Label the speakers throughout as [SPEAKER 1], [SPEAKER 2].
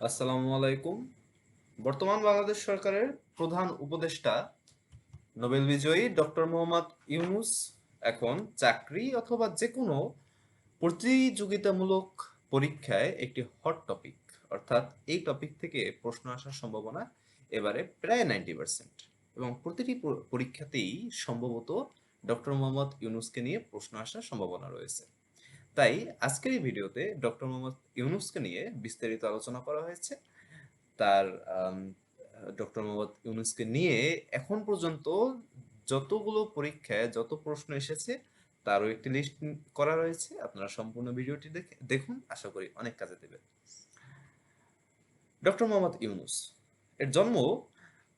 [SPEAKER 1] আসসালামু আলাইকুম। বর্তমান বাংলাদেশ সরকারের প্রধান উপদেষ্টা নোবেল বিজয়ী ডক্টর মোহাম্মদ ইউনুস এখন চাকরি অথবা যে কোনো প্রতিযোগিতামূলক পরীক্ষায় একটি হট টপিক অর্থাৎ এই টপিক থেকে প্রশ্ন আসার সম্ভাবনা এবারে প্রায় নাইনটি পার্সেন্ট এবং প্রতিটি পরীক্ষাতেই সম্ভবত ডক্টর মোহাম্মদ ইউনুসকে নিয়ে প্রশ্ন আসার সম্ভাবনা রয়েছে। তাই আজকের এই ভিডিওতে ডক্টর মোহাম্মদ ইউনুসকে নিয়ে বিস্তারিত আলোচনা করা হয়েছে। তার ডক্টর মোহাম্মদ ইউনুসকে নিয়ে এখন পর্যন্ত যতগুলো পরীক্ষায় যত প্রশ্ন এসেছে, তারও একটি লিস্ট করা রয়েছে। আপনারা সম্পূর্ণ ভিডিওটি দেখে, দেখুন। আশা করি অনেক কাজে দেবে। ডক্টর মোহাম্মদ ইউনুস, এর জন্ম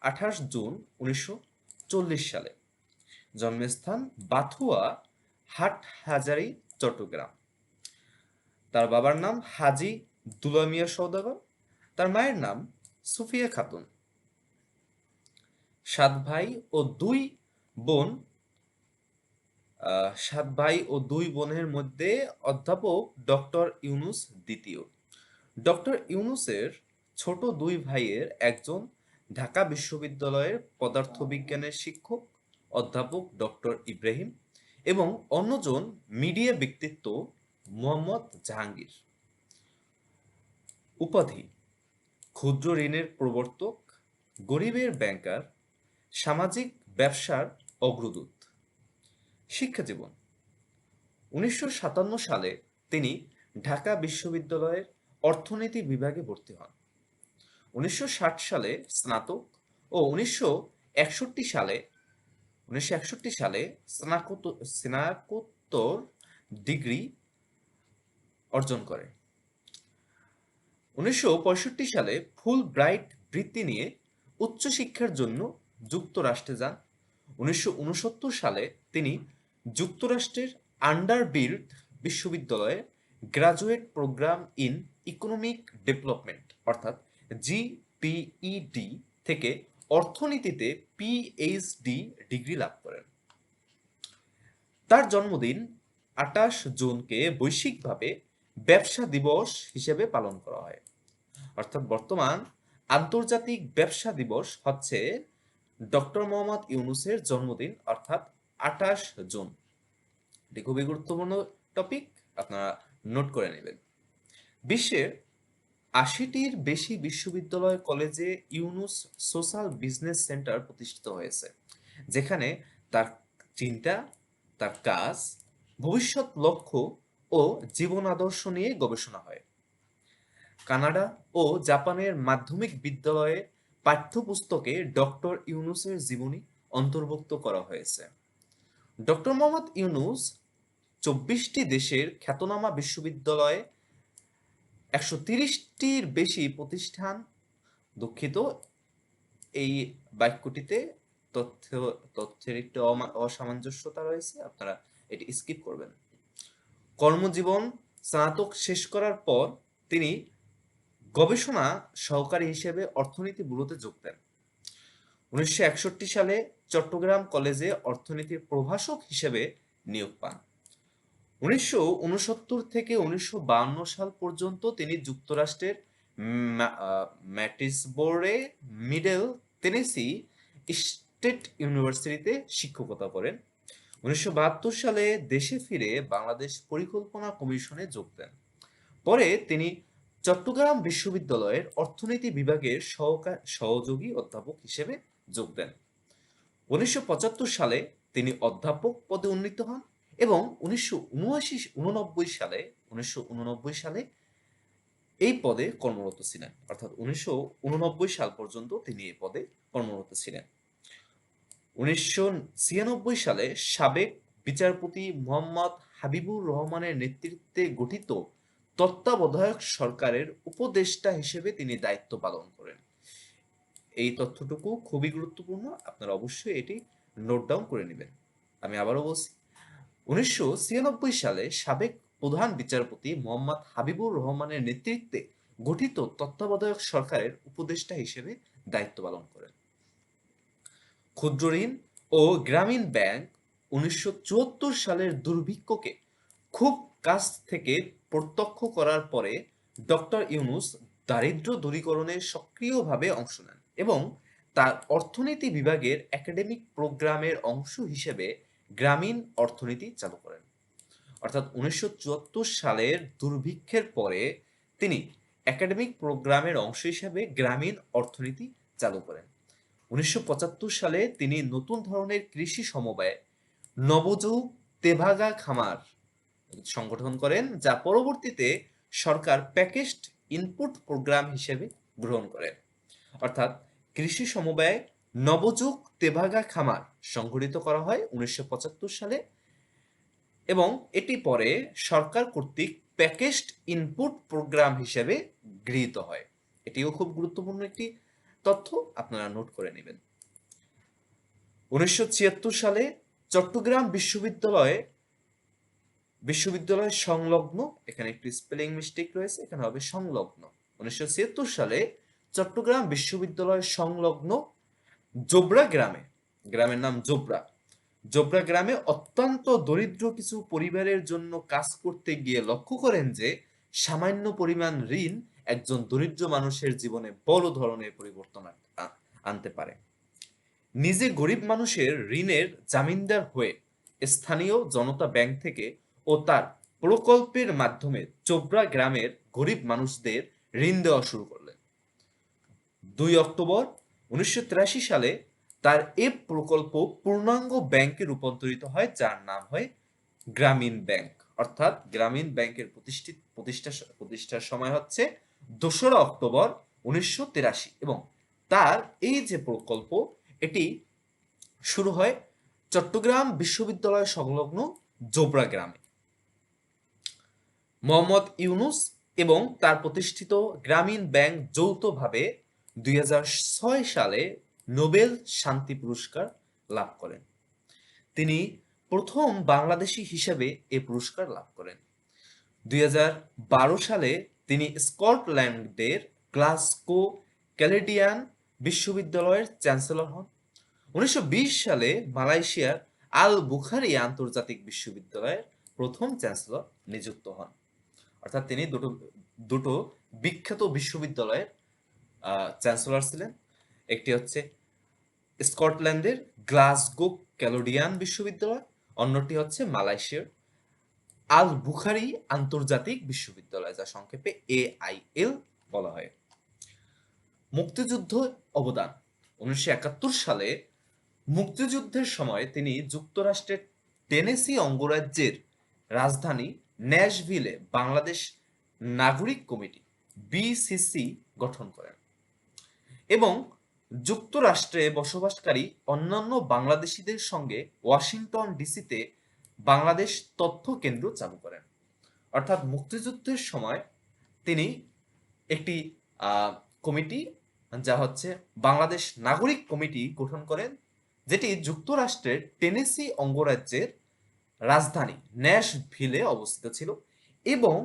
[SPEAKER 1] আঠাশ জুন উনিশশো চল্লিশ সালে। জন্মস্থান বাথুয়া, হাটহাজারী, চট্টগ্রাম। তার বাবার নাম হাজি দুলামিয়া সৌদাগর তার মায়ের নাম সুফিয়া খাতুন। সাত ভাই ও দুই বোন সাত ভাই ও দুই বোনের মধ্যে অধ্যাপক ডক্টর ইউনুস দ্বিতীয়। ডক্টর ইউনুসের ছোট দুই ভাইয়ের একজন ঢাকা বিশ্ববিদ্যালয়ের পদার্থবিজ্ঞানের শিক্ষক, অধ্যাপক ডক্টর ইব্রাহিম এবং অন্যজন মিডিয়া ব্যক্তিত্ব মোহাম্মদ জাহাঙ্গীর। উপাধি, ক্ষুদ্র ঋণের প্রবর্তক, গরিবের ব্যাংকার সামাজিক ব্যবসার অগ্রদূত। শিক্ষা জীবন, উনিশশো সাতান্ন সালে তিনি ঢাকা বিশ্ববিদ্যালয়ের অর্থনীতি বিভাগে ভর্তি হন। উনিশশো ষাট সালে স্নাতক ও উনিশশো একষট্টি সালে, উনিশশো একষট্টি সালে স্নাতকোত্তর ডিগ্রি অর্জন করে। উনিশশো পঁয়ষট্টি সালে ফুল ব্রাইট বৃত্তি নিয়ে উচ্চশিক্ষার জন্য যুক্তরাষ্ট্রে যান। উনিশশো উনসত্তর সালে তিনি যুক্তরাষ্ট্রের আন্ডারবিল্ড বিশ্ববিদ্যালয়ে graduate program in economic development, অর্থাৎ জিপিইডি থেকে অর্থনীতিতে পিএইচডি ডিগ্রি লাভ করেন। তার জন্মদিন আটাশ জুনকে বৈশ্বিকভাবে ব্যবসা দিবস হিসেবে পালন করা হয়। অর্থাৎ বর্তমান আন্তর্জাতিক ব্যবসা দিবস হচ্ছে ডক্টর মোহাম্মদ ইউনুসের জন্মদিন, অর্থাৎ আটাশ জুন। এটি খুবই গুরুত্বপূর্ণ টপিক, আপনারা নোট করে নেবেন। বিশ্বের আশিটির বেশি বিশ্ববিদ্যালয় কলেজে ইউনুস সোশ্যাল বিজনেস সেন্টার প্রতিষ্ঠিত হয়েছে, যেখানে তার চিন্তা তার কাজ, ভবিষ্যৎ লক্ষ্য ও জীবন আদর্শ নিয়ে গবেষণা হয়। কানাডা ও জাপানের মাধ্যমিক বিদ্যালয়ে পাঠ্যপুস্তকে ডক্টর ইউনুসের জীবনী অন্তর্ভুক্ত করা হয়েছে। ডক্টর মোহাম্মদ ইউনুস চব্বিশটি দেশের খ্যাতনামা বিশ্ববিদ্যালয়ে একশো তিরিশটির বেশি প্রতিষ্ঠান দুঃখিত, এই বাক্যটিতে তথ্য, তথ্যের একটি অসামঞ্জস্যতা রয়েছে, আপনারা এটি স্কিপ করবেন। কর্মজীবন স্নাতক শেষ করার পর তিনি গবেষণা সহকারী হিসেবে অর্থনীতি ব্যুরোতে যোগ দেন। উনিশশো একষট্টি সালে চট্টগ্রাম কলেজে অর্থনীতির প্রভাষক হিসেবে নিয়োগ পান। উনিশশো উনসত্তর থেকে উনিশশো সাল পর্যন্ত তিনি যুক্তরাষ্ট্রের ম্যা- আহ, ম্যাটিসবোরে মিডল টেনেসি স্টেট ইউনিভার্সিটিতে শিক্ষকতা করেন। উনিশশো বাহাত্তর সালে দেশে ফিরে বাংলাদেশ পরিকল্পনা কমিশনে যোগ দেন। পরে তিনি চট্টগ্রাম বিশ্ববিদ্যালয়ের অর্থনীতি বিভাগের সহযোগী অধ্যাপক হিসেবে যোগ দেন। উনিশশো পঁচাত্তর সালে তিনি অধ্যাপক পদে উন্নীত হন এবং উনিশশো সালে, উনিশশো উননব্বই সালে এই পদে কর্মরত ছিলেন। অর্থাৎ উনিশশো উননব্বই সাল পর্যন্ত তিনি এই পদে কর্মরত ছিলেন। উনিশশো ছিয়ানব্বই সালে সাবেক বিচারপতি মোহাম্মদ হাবিবুর রহমানের নেতৃত্বে গঠিত তত্ত্বাবধায়ক সরকারের উপদেষ্টা হিসেবে তিনি দায়িত্ব পালন করেন। এই তথ্যটুকু খুবই গুরুত্বপূর্ণ, আপনারা অবশ্যই এটি নোট ডাউন করে নেবেন। আমি আবারও বলছি, উনিশশো ছিয়ানব্বই সালে সাবেক প্রধান বিচারপতি মোহাম্মদ হাবিবুর রহমানের নেতৃত্বে গঠিত তত্ত্বাবধায়ক সরকারের উপদেষ্টা হিসেবে দায়িত্ব পালন করেন। ক্ষুদ্র ঋণ ও গ্রামীণ ব্যাংক উনিশশো চুয়াত্তর সালের দুর্ভিক্ষকে খুব কাছ থেকে প্রত্যক্ষ করার পরে ডক্টর ইউনুস দারিদ্র দূরীকরণে সক্রিয়ভাবে অংশ নেন এবং তার অর্থনীতি বিভাগের একাডেমিক প্রোগ্রামের অংশ হিসেবে গ্রামীণ অর্থনীতি চালু করেন। অর্থাৎ উনিশশো চুয়াত্তর সালের দুর্ভিক্ষের পরে তিনি একাডেমিক প্রোগ্রামের অংশ হিসেবে গ্রামীণ অর্থনীতি চালু করেন। উনিশশো পঁচাত্তর সালে তিনি নতুন ধরনের কৃষি সমবায় নবযুগ তেভাগা খামার সংগঠন করেন, যা পরবর্তীতে সরকার প্যাকেজড ইনপুট প্রোগ্রাম হিসেবে গ্রহণ করেন অর্থাৎ কৃষি সমবায় নবযুগ তেভাগা খামার সংগঠিত করা হয় উনিশশো পঁচাত্তর সালে এবং এটি পরে সরকার কর্তৃক প্যাকেজড ইনপুট প্রোগ্রাম হিসেবে গৃহীত হয়। এটিও খুব গুরুত্বপূর্ণ একটি তথ্য আপনারা নোট করে নেবেন। উনিশশো সালে চট্টগ্রাম বিশ্ববিদ্যালয়ে বিশ্ববিদ্যালয় সংলগ্ন, এখানে একটি স্পেলিং মিস্টেক রয়েছে, এখানে হবে সংলগ্ন। উনিশশো সালে চট্টগ্রাম বিশ্ববিদ্যালয় সংলগ্ন জোবরা গ্রামে, গ্রামের নাম জোবরা জোবরা গ্রামে অত্যন্ত দরিদ্র কিছু পরিবারের জন্য কাজ করতে গিয়ে লক্ষ্য করেন যে সামান্য পরিমাণ ঋণ একজন দরিদ্র মানুষের জীবনে বড় ধরনের পরিবর্তন আনতে পারে। নিজে গরিব মানুষের ঋণের জামিনদার হয়ে স্থানীয় জনতা ব্যাংক থেকে ও তার প্রকল্পের মাধ্যমে চোবরা গ্রামের গরিব মানুষদের ঋণ দেওয়া শুরু করলেন। দুই অক্টোবর উনিশশো তিরাশি সালে তার এ প্রকল্প পূর্ণাঙ্গ ব্যাংকে রূপান্তরিত হয়, যার নাম হয় গ্রামীণ ব্যাংক। অর্থাৎ গ্রামীণ ব্যাংকের প্রতিষ্ঠিত প্রতিষ্ঠা প্রতিষ্ঠার সময় হচ্ছে দোসরা অক্টোবর উনিশশো এবং তার এই যে প্রকল্প, এটি শুরু হয় চট্টগ্রাম বিশ্ববিদ্যালয় সংলগ্ন জোবরা গ্রামে। মোহাম্মদ ইউনুস এবং তার প্রতিষ্ঠিত গ্রামীণ ব্যাংক যৌথভাবে দুই হাজার ছয় সালে নোবেল শান্তি পুরস্কার লাভ করেন। তিনি প্রথম বাংলাদেশি হিসেবে এ পুরস্কার লাভ করেন। দুই হাজার বারো সালে তিনি স্কটল্যান্ডের গ্লাসকো ক্যালেডিয়ান বিশ্ববিদ্যালয়ের চ্যান্সেলর হন। উনিশশো বিশ সালে মালয়েশিয়ার আল বুখারি আন্তর্জাতিক বিশ্ববিদ্যালয়ের প্রথম চ্যান্সেলর নিযুক্ত হন। অর্থাৎ তিনি দুটো দুটো বিখ্যাত বিশ্ববিদ্যালয়ের চ্যান্সেলর ছিলেন। একটি হচ্ছে স্কটল্যান্ডের গ্লাসগো ক্যালোডিয়ান বিশ্ববিদ্যালয়, অন্যটি হচ্ছে মালয়েশিয়ার আল বুখারি আন্তর্জাতিক বিশ্ববিদ্যালয়, যা সংক্ষেপে এআইএল বলা হয়। মুক্তিযুদ্ধ অবদান। উনিশশো একাত্তর সালে মুক্তিযুদ্ধের সময় তিনি যুক্তরাষ্ট্রের টেনেসি অঙ্গরাজ্যের রাজধানী ন্যাশভিলে বাংলাদেশ নাগরিক কমিটি বিসিসি গঠন করেন। এবং যুক্তরাষ্ট্রে বসবাসকারী অন্যান্য বাংলাদেশিদের সঙ্গে ওয়াশিংটন ডিসিতে বাংলাদেশ তথ্য কেন্দ্র চালু করেন। অর্থাৎ মুক্তিযুদ্ধের সময় তিনি একটি কমিটি যা হচ্ছে বাংলাদেশ নাগরিক কমিটি গঠন করেন, যেটি যুক্তরাষ্ট্রের টেনেসি অঙ্গরাজ্যের রাজধানী ন্যাশভিলে অবস্থিত ছিল এবং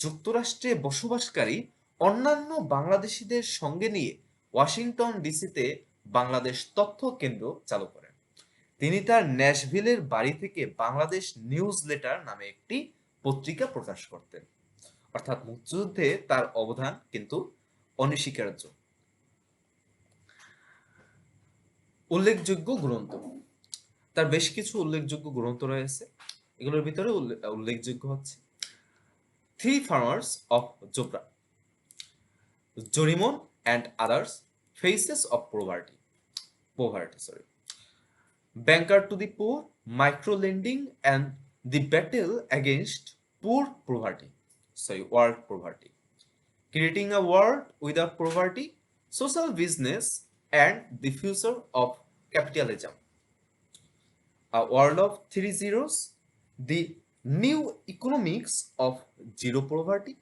[SPEAKER 1] যুক্তরাষ্ট্রে বসবাসকারী অন্যান্য বাংলাদেশিদের সঙ্গে নিয়ে ওয়াশিংটন ডিসিতে বাংলাদেশ তথ্য কেন্দ্র চালু করেন। তিনি তার ন্যাশভিলের বাড়ি থেকে বাংলাদেশ নিউজ লেটার নামে একটি পত্রিকা প্রকাশ করতেন। অর্থাৎ মুক্তিযুদ্ধে তার অবদান কিন্তু অনস্বীকার্য। উল্লেখযোগ্য গ্রন্থ। তার বেশ কিছু উল্লেখযোগ্য গ্রন্থ রয়েছে। এগুলোর ভিতরে উল্লে- উল্লেখযোগ্য হচ্ছে three farmers of Jobra জরিমন and others faces of poverty poverty sorry banker to the poor micro lending and the battle against poor poverty sorry world poverty creating a world without poverty social business and the future of capitalism a world of three zeros, the new economics of zero poverty,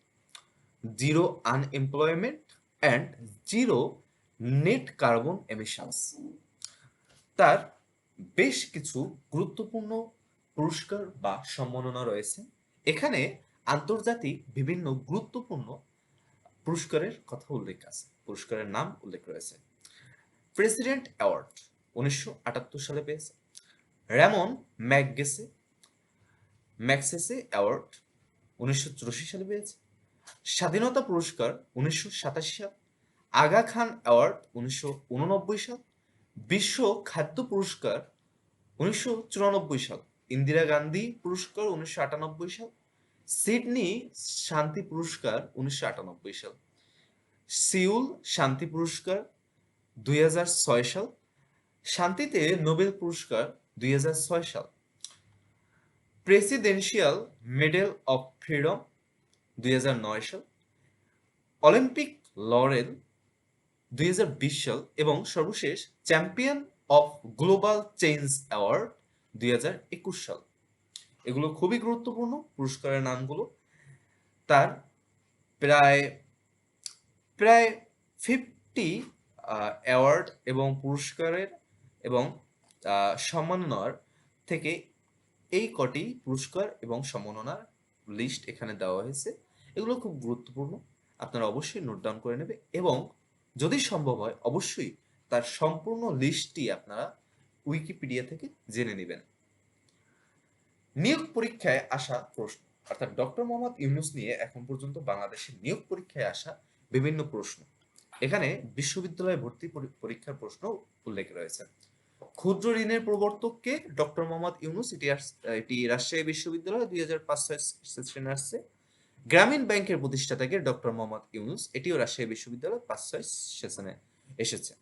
[SPEAKER 1] zero unemployment, and zero net carbon emissions. তার বেশ কিছু গুরুত্বপূর্ণ পুরস্কার বা সম্মাননা রয়েছে। এখানে আন্তর্জাতিক বিভিন্ন গুরুত্বপূর্ণ পুরস্কারের কথা উল্লেখ আছে, পুরস্কারের নাম উল্লেখ রয়েছে। প্রেসিডেন্ট অ্যাওয়ার্ড উনিশশো আটাত্তর সালে পেয়েছে। র্যামন ম্যাকগেসে, ম্যাক্সেসে অ্যাওয়ার্ড উনিশশো চুরাশি সালে পেয়েছে। স্বাধীনতা পুরস্কার উনিশশো সাতাশি সাল। আগা খান অ্যাওয়ার্ড উনিশশো উননব্বই সাল। বিশ্ব খাদ্য পুরস্কার উনিশশো চুরানব্বই সাল, ইন্দিরা গান্ধী পুরস্কার উনিশশো আটানব্বই সাল, সিডনি শান্তি পুরস্কার উনিশশো আটানব্বই সাল, সিউল শান্তি পুরস্কার দুই সাল, শান্তিতে নোবেল পুরস্কার দুই সাল, প্রেসিডেন্সিয়াল মেডেল অফ ফ্রিডম দুই সাল, অলিম্পিক লরেল দুই হাজার বিশ সাল এবং সর্বশেষ champion of global change award দুই হাজার একুশ সাল। এগুলো খুবই গুরুত্বপূর্ণ পুরস্কারের নামগুলো। তার প্রায় প্রায় ফিফটি অ্যাওয়ার্ড এবং পুরস্কারের এবং সম্মাননার থেকে এই কটি পুরস্কার এবং সম্মাননার লিস্ট এখানে দেওয়া হয়েছে। এগুলো খুব গুরুত্বপূর্ণ। আপনারা অবশ্যই নোট ডাউন করে নেবে এবং যদি সম্ভব হয় অবশ্যই তার সম্পূর্ণ লিস্টটি আপনারা উইকিপিডিয়া থেকে জেনে নেবেন নিয়োগ পরীক্ষায় আসা প্রশ্ন অর্থাৎ ডক্টর মোহাম্মদ ইউনুস নিয়ে এখন পর্যন্ত বাংলাদেশের নিয়োগ পরীক্ষায় আসা বিভিন্ন প্রশ্ন এখানে বিশ্ববিদ্যালয়ে ভর্তি পরীক্ষার প্রশ্ন উল্লেখ রয়েছে ক্ষুদ্র ঋণের প্রবর্তককে ডক্টর মোহাম্মদ ইউনুস এটি এটি রাজশাহী বিশ্ববিদ্যালয় দুই হাজার পাঁচ ছয় সেশনে আসছে গ্রামীণ ব্যাংকের প্রতিষ্ঠাতাকে ডক্টর মোহাম্মদ ইউনুস, এটিও রাজশাহী বিশ্ববিদ্যালয় পাঁচ ছয় সেশনে এসেছে।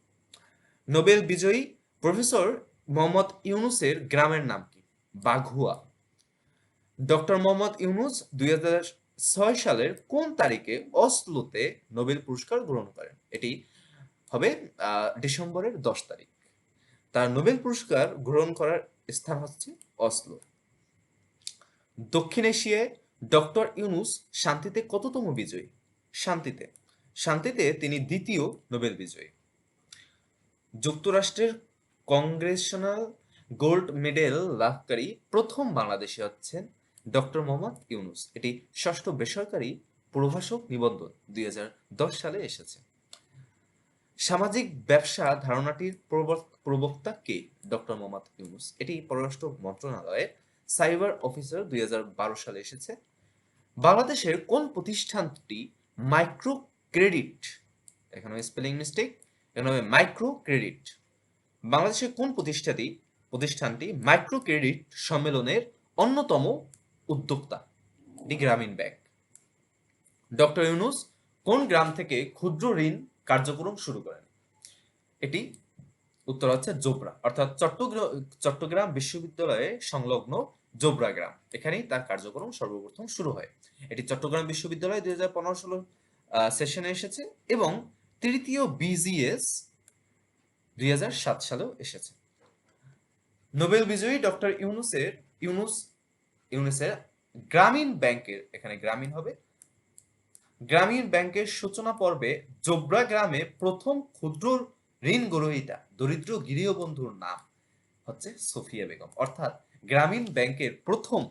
[SPEAKER 1] নোবেল বিজয়ী প্রফেসর মোহাম্মদ ইউনুসের গ্রামের নাম কি? বাঘুয়া। ডক্টর মোহাম্মদ ইউনুস দুই ছয় সালের কোন তারিখে অসলোতে নোবেল পুরস্কার গ্রহণ করেন? এটি হবে ডিসেম্বরের দশ তারিখ। তার নোবেল পুরস্কার গ্রহণ করার স্থান হচ্ছে অসলো। দক্ষিণ এশিয়ায় ডক্টর ইউনুস শান্তিতে কততম বিজয়ী? শান্তিতে। শান্তিতে তিনি দ্বিতীয় নোবেল বিজয়ী। যুক্তরাষ্ট্রের কংগ্রেশনাল গোল্ড মেডেল লাভকারী প্রথম বাংলাদেশি হচ্ছেন ডক্টর মোহাম্মদ ইউনুস। এটি ষষ্ঠ বেসরকারি প্রভাষক নিবন্ধন দুই হাজার দশ সালে এসেছে। সামাজিক ব্যবসা ধারণাটির প্রবক- প্রবক্তা কে? ডক্টর মোহাম্মদ ইউনুস। এটি পররাষ্ট্র মন্ত্রণালয়ের সাইবার অফিসার দুই সালে এসেছে। বাংলাদেশের কোন প্রতিষ্ঠানটি মাইক্রো ক্রেডিট এখানে স্পেলিং মিস্টেক। এখানে মাইক্রো ক্রেডিট বাংলাদেশের কোন প্রতিষ্ঠানটি প্রতিষ্ঠানটি মাইক্রো ক্রেডিট সম্মেলনের অন্যতম উদ্যোক্তা? এটি গ্রামীণ ব্যাংক। ডক্টর ইউনুস কোন গ্রাম থেকে ক্ষুদ্র ঋণ কার্যক্রম শুরু করেন? এটি উত্তর হচ্ছে জোবরা। অর্থাৎ চট্টগ্রাম চট্টগ্রাম বিশ্ববিদ্যালয়ে সংলগ্ন জোবরা গ্রাম। এখানেই তার কার্যক্রম সর্বপ্রথম শুরু হয়। এটি চট্টগ্রাম বিশ্ববিদ্যালয় দুই হাজার পনেরো ষোলো সেশনে এসেছে এবং তৃতীয় বিজিএস দুই সাত সালেও এসেছে। নোবেল বিজয়ী ডক্টর ইউনুসের, ইউনুস, ইউনুসের গ্রামীণ ব্যাংকের, এখানে গ্রামীণ হবে, গ্রামীণ ব্যাংকের সূচনা পর্বে জোবরা গ্রামে প্রথম ক্ষুদ্র ঋণ গ্রহীতা, দরিদ্র গৃহবন্ধুর নাম হচ্ছে সোফিয়া বেগম। অর্থাৎ গ্রামীণ ব্যাংকের প্রথম,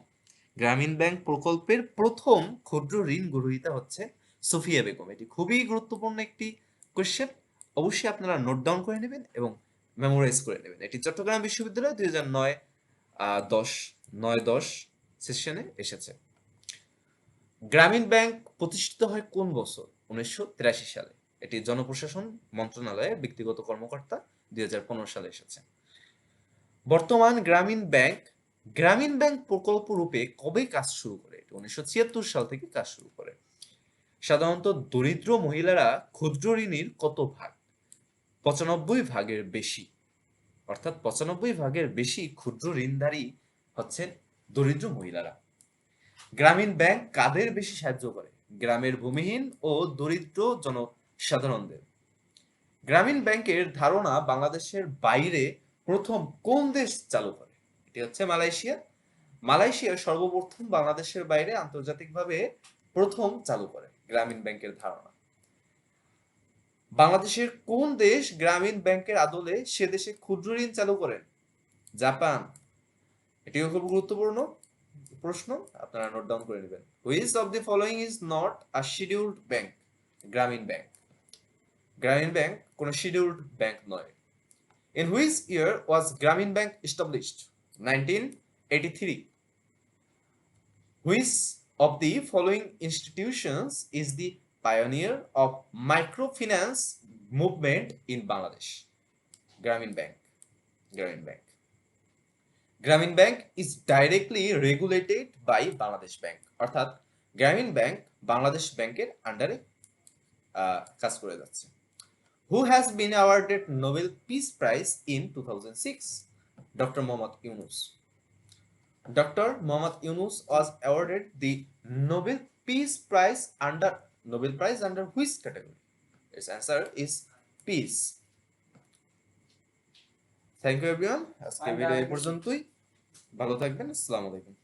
[SPEAKER 1] গ্রামীণ ব্যাংক প্রকল্পের প্রথম ক্ষুদ্র ঋণ গ্রহীতা হচ্ছে সোফিয়া বেগম। এটি খুবই গুরুত্বপূর্ণ একটি কোয়েশ্চেন অবশ্যই আপনারা নোট ডাউন করে নেবেন এবং মেমোরাইজ করে নেবেন। এটি চট্টগ্রাম বিশ্ববিদ্যালয় দুই হাজার নয় দশ নয়, দশ সেশনে এসেছে। গ্রামীণ ব্যাংক প্রতিষ্ঠিত হয় কোন বছর? উনিশশো তিরাশি সালে। এটি জনপ্রশাসন মন্ত্রণালয়ের ব্যক্তিগত কর্মকর্তা দুই সালে এসেছে। বর্তমান গ্রামীণ ব্যাংক গ্রামীণ ব্যাংক প্রকল্প রূপে কবে কাজ শুরু করে? এটি উনিশশো ছিয়াত্তর সাল থেকে কাজ শুরু করে। সাধারণত দরিদ্র মহিলারা ক্ষুদ্র ঋণের কত ভাগ? পঁচানব্বই ভাগের বেশি। অর্থাৎ পঁচানব্বই ভাগের বেশি ক্ষুদ্র ঋণধারী হচ্ছেন দরিদ্র মহিলারা। গ্রামীণ ব্যাংক কাদের বেশি সাহায্য করে? গ্রামের ভূমিহীন ও দরিদ্র জনসাধারণদের গ্রামীণ ব্যাংকের ধারণা বাংলাদেশের বাইরে প্রথম কোন দেশ চালু করে? এটি হচ্ছে মালয়েশিয়া। মালয়েশিয়া সর্বপ্রথম বাংলাদেশের বাইরে আন্তর্জাতিকভাবে প্রথম চালু করে, গ্রামীণ ব্যাংকের ধারণা। বাংলাদেশের কোন দেশ গ্রামীণ ব্যাংকের আদলে সে দেশে ক্ষুদ্র ঋণ চালু করেন জাপান। এটিও খুব গুরুত্বপূর্ণ প্রশ্ন, আপনারা নোট ডাউন করে নেবেন। Which of the following is not a scheduled bank Grameen bank. Grameen bank কোন শিডিউল্ড ব্যাংক নয়। In which year was Grameen bank established nineteen eighty three which of the is the pioneer of micro finance movement in Bangladesh Grameen bank Grameen bank Grameen bank is directly regulated by Bangladesh bank অর্থাৎ Grameen bank Bangladesh ব্যাংকের আন্ডারে কাজ করে যাচ্ছে। Who has been awarded Nobel peace prize in two thousand six doctor Mohammad Yunus doctor Mohammad Yunus was awarded the Nobel Peace Prize under Nobel Prize under which category? Its answer is peace. Thank you everyone আজকে
[SPEAKER 2] Bye,
[SPEAKER 1] video এই
[SPEAKER 2] guys.
[SPEAKER 1] পর্যন্তই ভালো থাকবেন আসসালামু আলাইকুম